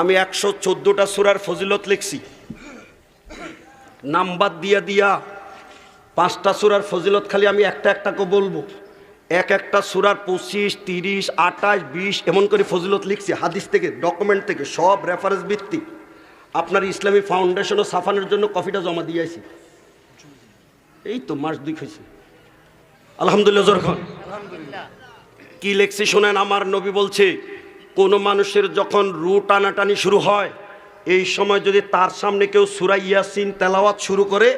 আমি একশো চোদ্দোটা সুরার ফজিলত লিখছি। নাম্বার দিয়া দিয়া পাঁচটা সুরার ফজিলত খালি আমি একটা একটা করে বলব। এক একটা সুরার পঁচিশ তিরিশ আঠাশ বিশ এমন করে ফজিলত লিখছি হাদিস থেকে ডকুমেন্ট থেকে সব রেফারেন্স ভিত্তিক। আপনার ইসলামী ফাউন্ডেশন ও সাফানের জন্য কফিটা জমা দিয়েছি এই তো মাস দুই হয়েছে আলহামদুলিল্লাহ জরখান কি লেখছি শোনেন আমার নবী বলছে কোনো মানুষের যখন রু টানাটানি শুরু হয় এই সময় যদি তার সামনে কেউ সুরা ইয়াসিন তেলাওয়াত শুরু করে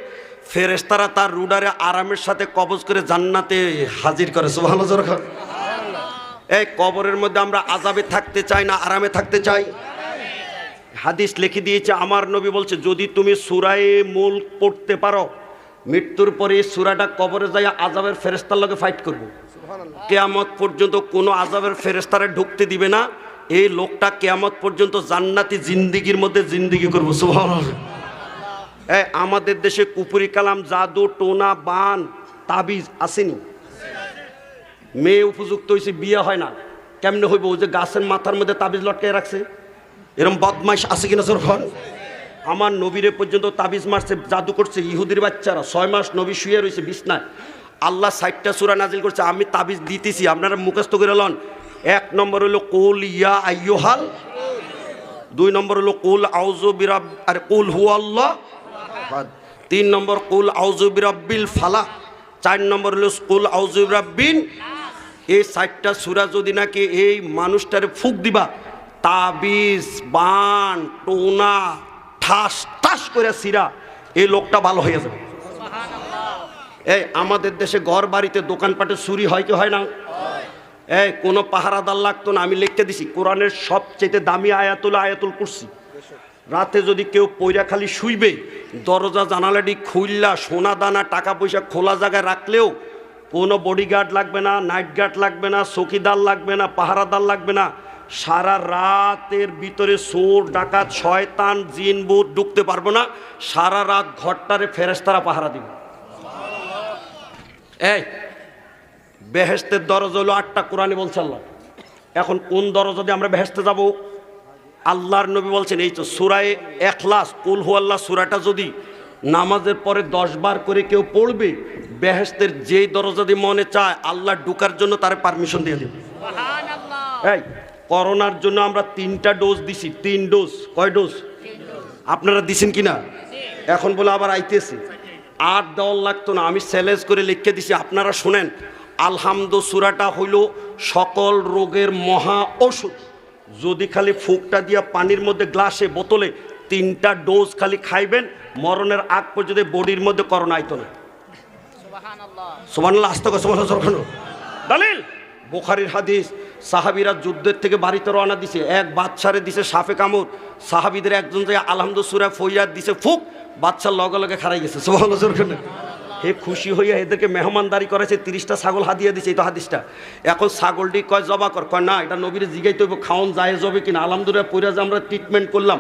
ফেরেশতারা তার রুডারে আরামের সাথে কবজ করে জান্নাতে হাজির করে সুবহান জরখান এই কবরের মধ্যে আমরা আজাবে থাকতে চাই না আরামে থাকতে চাই। হাদিস লিখে দিয়েছে আমার নবী বলছে যদি তুমি সুরায়ে মূল পড়তে পারো মৃত্যুর পরে সুরাটা কবরে যাই আজাবের ফেরেস্তার লগে ফাইট করব। কেয়ামত পর্যন্ত কোনো আজাবের ফেরেস্তারে ঢুকতে দিবে না এই লোকটা কেয়ামত পর্যন্ত জান্নাতি জিন্দিগির মধ্যে জিন্দিগি করব। এই আমাদের দেশে কুপুরি কালাম, জাদু, টোনা, বান, তাবিজ আসেনি। মেয়ে উপযুক্ত হয়েছে, বিয়ে হয় না। কেমনে হইব? ওই যে গাছের মাথার মধ্যে তাবিজ লটকে রাখছে। এরম বদমাইশ আছে কিনা সর ঘর আমার নবীরে পর্যন্ত তাবিজ মারছে, জাদু করছে, ইহুদির বাচ্চারা। ছয় মাস নবী শুয়ে রয়েছে, বিছনায়। আল্লাহ ষাটটা সুরা নাজিল করছে, আমি তাবিজ দিতেছি, আপনারা মুখস্থ করে লন। এক নম্বর হলো কুল ইয়া আইয়ুহাল, দুই নম্বর হলো কুল আউজু বিরাব, আর কুল হু আল্লাহ তিন নম্বর কুল আউজু বিরাব্বিল ফালা চার নম্বর হলো কুল আউজু বিরাব্বিন, এই চারটা সুরা যদি নাকি এই মানুষটারে ফুক দিবা, তাবিজ, বান, টোনা, ঠাস ঠাস করে সিরা, এই লোকটা ভালো হয়ে যাবে। এই আমাদের দেশে ঘর বাড়িতে দোকানপাটে চুরি হয় কি হয় না? এই কোনো পাহারাদার লাগতো না, আমি লিখতে দিছি, কোরআনের সবচেয়ে দামি আয়াতুল আয়াতুল কুরসি। রাতে যদি কেউ পয়রা খালি শুইবে, দরজা জানালাটি খুললা সোনা দানা, টাকা পয়সা খোলা জায়গায় রাখলেও কোনো বডিগার্ড লাগবে না নাইট গার্ড লাগবে না, চকিদার লাগবে না, পাহারাদার লাগবে না। সারা রাতের ভিতরে চোর, ডাকাত, শয়তান, জিন, বুট ঢুকতে পারব না, সারা রাত ঘরটারে ফেরেস্তারা পাহারা দিবে। এই বেহেস্তের দরজা হলো আটটা কোরআনে বলছে আল্লাহ। এখন কোন দরজা দিয়ে আমরা বেহেস্তে যাব? আল্লাহর নবী বলছেন এই তো সুরায় এখলাস কুল হু আল্লাহ সুরাটা যদি নামাজের পরে দশ বার করে কেউ পড়বে বেহেস্তের যেই দরজা দিয়ে মনে চায় আল্লাহ ঢুকার জন্য তার পারমিশন দিয়ে দেবে। এই করোনার জন্য আমরা তিনটা ডোজ দিছি। তিন ডোজ কয় ডোজ আপনারা দিছেন কি না এখন বলে আবার আইতেছে। আর দেওয়ার লাগতো না আমি চ্যালেঞ্জ করে লিখে দিছি আপনারা শুনেন। আলহামদু সুরাটা হইল সকল রোগের মহা ওষুধ। যদি খালি ফুকটা দিয়া পানির মধ্যে গ্লাসে বোতলে তিনটা ডোজ খালি খাইবেন মরণের আগ পর্যন্ত বডির মধ্যে করোনা আইতো না। সোমানুল্লাহ আস্ত সোমান দালিল! বুখারির হাদিস সাহাবিরা যুদ্ধের থেকে বাড়িতে রওনা দিছে এক বাচ্চারে দিছে সাফে কামড়। সাহাবিদের একজন যে আলহামদু সুরা দিছে ফুক বাচ্চার লগে লগে খারাই গেছে। সোহান হে খুশি হইয়া এদেরকে মেহমানদারি করেছে তিরিশটা ছাগল হাদিয়া দিছে, এই তো হাদিসটা। এখন ছাগলটি কয় জবা কর? কয় না, এটা নবীর জিগাইতে হইব, খাওন যায় যাবে কিনা? আলহামদুলিল্লাহ, পইরা যে আমরা ট্রিটমেন্ট করলাম,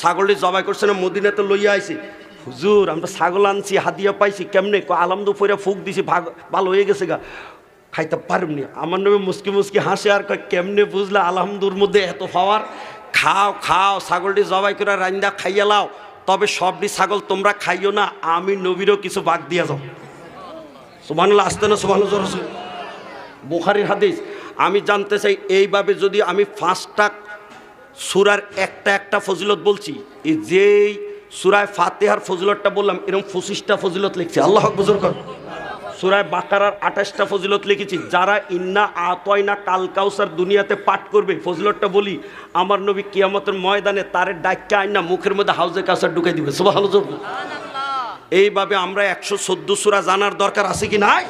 ছাগলটি জবাই করছে না, মদিনাতে লইয়া আইছি। হুজুর, আমরা ছাগল আনছি, হাদিয়া পাইছি, কেমনে? কয় আলহামদু পইরা ফুক দিছি, ভাগ ভালো হয়ে গেছে গা। খাইতে পারবনি আমার নামে মুসকি মুসকি হাসে আর কয়, কেমনে বুঝলে? আলহামদুর মধ্যে এত পাওয়ার। খাও খাও, ছাগলটি জবাই করে রান্দা খাইয়া লাও। তবে সবটি ছাগল তোমরা খাইও না, আমি নবীরও কিছু বাগ দিয়া যাও। সুবানুল্লাহ আসতে না সুবাহ বুখারির হাদিস, আমি জানতে চাই, এইভাবে যদি আমি ফার্স্টটা সুরার একটা একটা ফজিলত বলছি এই যেই সুরায় ফাতেহার ফজিলতটা বললাম এরকম পঁচিশটা ফজিলত লিখছি। আল্লাহ বুজুর কর। সুরায় বাকারার আঠাশটা ফজিলত লিখেছি যারা ইন্না আতয়না কাল কাউসার দুনিয়াতে পাঠ করবে ফজিলতটা বলি আমার নবী কিয়ামতের ময়দানে তারে ডাক্কা আইনা মুখের মধ্যে হাউজে কাউসার ঢুকে দিবে সুবাহ এইভাবে আমরা একশো চোদ্দ সুরা জানার দরকার আছে কি নাই?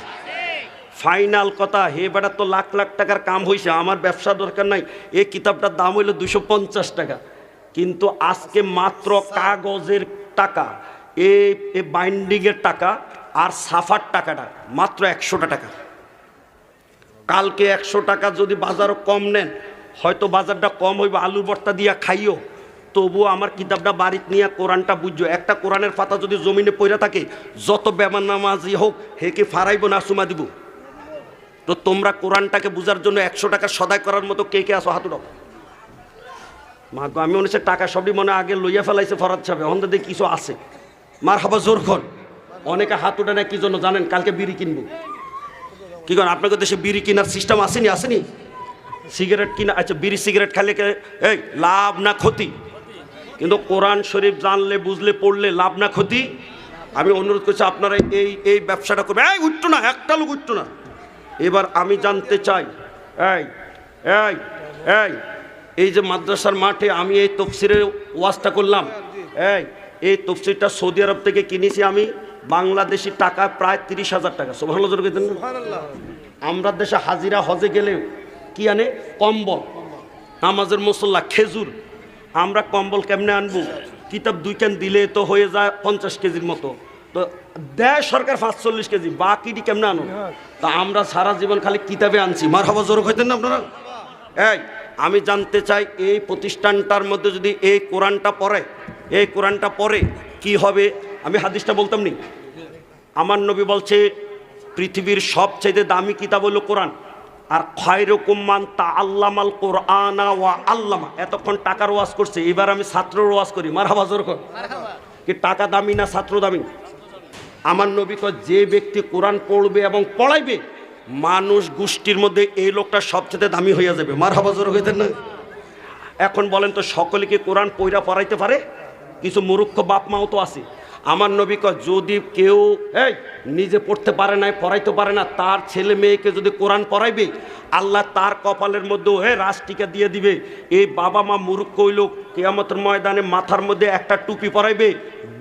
ফাইনাল কথা হে বেটা তো লাখ লাখ টাকার কাম হয়েছে আমার ব্যবসা দরকার নাই এই কিতাবটার দাম হইল দুশো পঞ্চাশ টাকা। কিন্তু আজকে মাত্র কাগজের টাকা এই বাইন্ডিংয়ের টাকা আর সাফার টাকাটা, মাত্র একশোটা টাকা। কালকে একশো টাকা যদি বাজারও কম নেন, হয়তো বাজারটা কম হইব আলু ভর্তা দিয়া খাইও। তবুও আমার কিতাবটা বাড়িতে নিয়ে কোরআনটা বুঝছ একটা কোরআনের পাতা যদি জমিনে পড়ে থাকে, যত বেমান নামাজি হোক হেকে ফারাইব না সুমা দিব? তো তোমরা কোরআনটাকে বুঝার জন্য একশো টাকা সদাই করার মতো কে কে আসো হাতুড়ো মা আমি মনে হচ্ছে টাকা সবই মনে আগে লইয়া ফেলাইছে, ফরাত সাহেব। তো দেখি কিছু আছে। মার হাবা জোর খন অনেকে হাত উঠে না কি জন্য জানেন? কালকে বিড়ি কিনবো। কি করেন আপনাদের দেশে বিড়ি কেনার সিস্টেম আসেনি আসেনি? সিগারেট কিনা আচ্ছা বিড়ি সিগারেট খেলে এই, লাভ না ক্ষতি? কিন্তু কোরআন শরীফ জানলে, বুঝলে, পড়লে লাভ না ক্ষতি? আমি অনুরোধ করছি, আপনারা এই এই ব্যবসাটা করবে এই উঠতো না, একটা লোক উঠতো না। এবার আমি জানতে চাই, এই এই এই এই যে মাদ্রাসার মাঠে আমি এই তফসিরের ওয়াজটা করলাম, এই এই তফসিরটা সৌদি আরব থেকে কিনেছি আমি। বাংলাদেশি টাকা প্রায় তিরিশ হাজার টাকা। সোভালো জোর দেন আমরা দেশে হাজিরা হজে গেলেও কি আনে? কম্বল। নামাজের মুসল্লা খেজুর। আমরা কম্বল কেমনে আনব? কিতাব দুই ক্যান দিলে তো হয়ে যায় পঞ্চাশ কেজির মতো। তো দেয় সরকার পাঁচচল্লিশ কেজি বাকিটি কেমনে আনো? তা আমরা সারা জীবন খালি কিতাবে আনছি। মার হবা জোর হইতেন না আপনারা? এই আমি জানতে চাই এই প্রতিষ্ঠানটার মধ্যে যদি এই কোরআনটা পড়ে এই কোরআনটা পড়ে কি হবে? আমি হাদিসটা বলতাম নি? আমার নবী বলছে, পৃথিবীর সবচাইতে দামি কিতাব হলো কোরআন। আর খয়রকুম্মান তা আল্লামাল কোরআনা ওয়া আল্লামা। এতক্ষণ টাকার ওয়াজ করছে, এবার আমি ছাত্রর ওয়াজ করি। মার কর। কি টাকা দামি না ছাত্র দামি? আমার নবী কয়, যে ব্যক্তি কোরআন পড়বে এবং পড়াইবে, মানুষ গোষ্ঠীর মধ্যে এই লোকটা সবচেয়ে দামি হইয়া যাবে। মার হাবাজর হইতেন না? এখন বলেন তো, সকলে কি কোরআন পইরা পড়াইতে পারে? কিছু মূর্খ বাপ মাও তো আছে। আমার নবী কয় যদি কেউ এই। নিজে পড়তে পারে না পড়াইতে পারে না তার ছেলে মেয়েকে যদি কোরআন পড়াইবে আল্লাহ তার কপালের মধ্যেও হে রাষ্ট্রটিকা দিয়ে দিবে। এই বাবা মা মূর্খ হইল কেয়ামতের ময়দানে মাথার মধ্যে একটা টুপি পরাইবে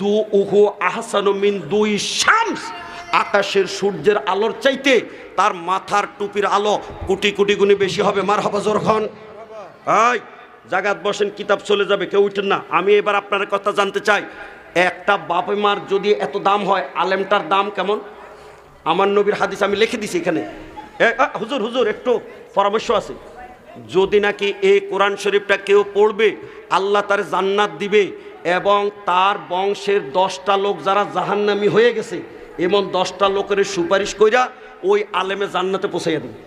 দু উহু আহসানু মিন দুই শামস। আকাশের সূর্যের আলোর চাইতে তার মাথার টুপির আলো কোটি কোটি গুণে বেশি হবে। মার হবা খন জাগাত বসেন কিতাব চলে যাবে কেউ উঠেন না। আমি এবার আপনার কথা জানতে চাই। একটা বাপে মার যদি এত দাম হয়, আলেমটার দাম কেমন? আমার নবীর হাদিস আমি লিখে দিছি এখানে। হুজুর হুজুর, একটু পরামর্শ আছে। যদি নাকি এই কোরআন শরীফটা কেউ পড়বে, আল্লাহ তার জান্নাত দিবে এবং তার বংশের দশটা লোক যারা জাহান্নামি হয়ে গেছে, এমন দশটা লোকের সুপারিশ কইরা ওই আলেমে জান্নাতে পৌঁছাইয়া দেবে।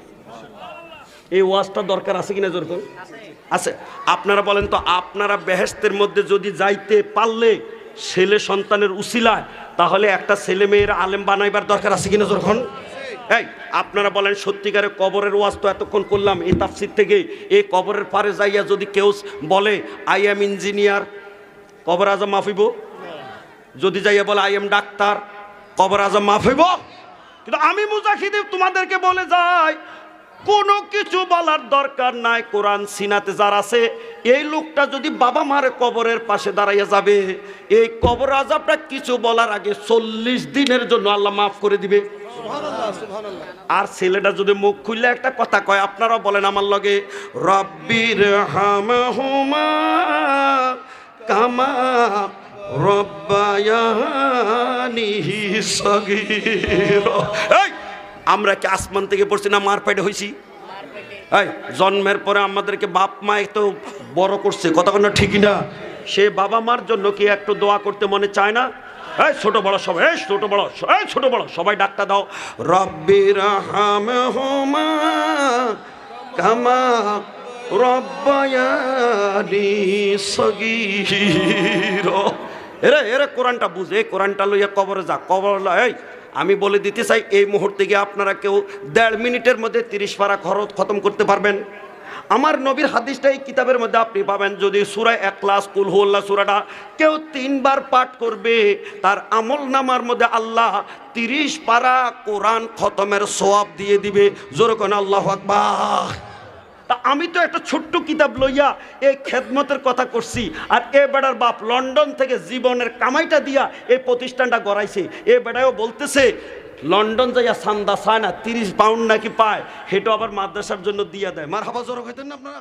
এই ওয়াজটা দরকার আছে কিনা জোর করে? আছে। আপনারা বলেন তো, আপনারা বেহেস্তের মধ্যে যদি যাইতে পারলে ছেলে সন্তানের উসিলায়, তাহলে একটা ছেলে মেয়ের আলেম বানাইবার দরকার আছে কিনা যখন এই, আপনারা বলেন, সত্যিকারের কবরের ওয়াজ তো এতক্ষণ করলাম, এই তাফসির থেকে এই কবরের পারে যাইয়া যদি কেউ বলে, আই এম ইঞ্জিনিয়ার কবর আজম মাফিব যদি যাইয়া বলে, আই এম ডাক্তার কবর আজম মাফিব কিন্তু আমি মুজাহিদি তোমাদেরকে বলে যাই কোনো কিছু বলার দরকার নাই কোরআন সিনাতে যার আছে এই লোকটা যদি বাবা মার কবরের পাশে দাঁড়াইয়া যাবে এই কবর আজাবটা কিছু বলার আগে চল্লিশ দিনের জন্য আল্লাহ মাফ করে দিবে। আর ছেলেটা যদি মুখ খুললে একটা কথা কয় আপনারা বলেন আমার লগে রব্বির হামহুমা কামা রব্বায়ানি সগীর। এই আমরা কি আসমান থেকে পড়ছি না মার হয়েছি এই, জন্মের পরে আমাদেরকে বাপ মা তো বড় করছে, কথা কোনো ঠিকই না সে বাবা মার জন্য কি একটু দোয়া করতে মনে চায় না? এই, ছোট বড় সবাই, এই, ছোট বড়, এই, ছোট বড়, সবাই ডাক্তার দাও। রব্বির কামা এরে এরে, কোরআনটা বুঝে কোরআনটা লইয়া কবরে যা, কবর এই আমি বলে দিতে চাই, এই মুহূর্তে গিয়ে আপনারা কেউ দেড় মিনিটের মধ্যে তিরিশ পারা খরচ খতম করতে পারবেন। আমার নবীর হাদিসটা এই কিতাবের মধ্যে আপনি পাবেন, যদি সুরায় এক ক্লাস কুলহুল্লা সুরাটা কেউ তিনবার পাঠ করবে, তার আমল নামার মধ্যে আল্লাহ তিরিশ পারা কোরআন খতমের সোয়াব দিয়ে দিবে। জোরকন আল্লাহ আকবার। তা আমি তো একটা ছোট্ট কিতাব লইয়া এই খেদমতের কথা করছি। আর এ বেড়ার বাপ লন্ডন থেকে জীবনের কামাইটা দিয়া এই প্রতিষ্ঠানটা গড়াইছে। এ বেড়ায়ও বলতেছে, লন্ডন যাইয়া সান্দা চায় না তিরিশ পাউন্ড নাকি পায় সেটা আবার মাদ্রাসার জন্য দিয়া দেয়। মার হাবা জোর হইতেন না আপনারা?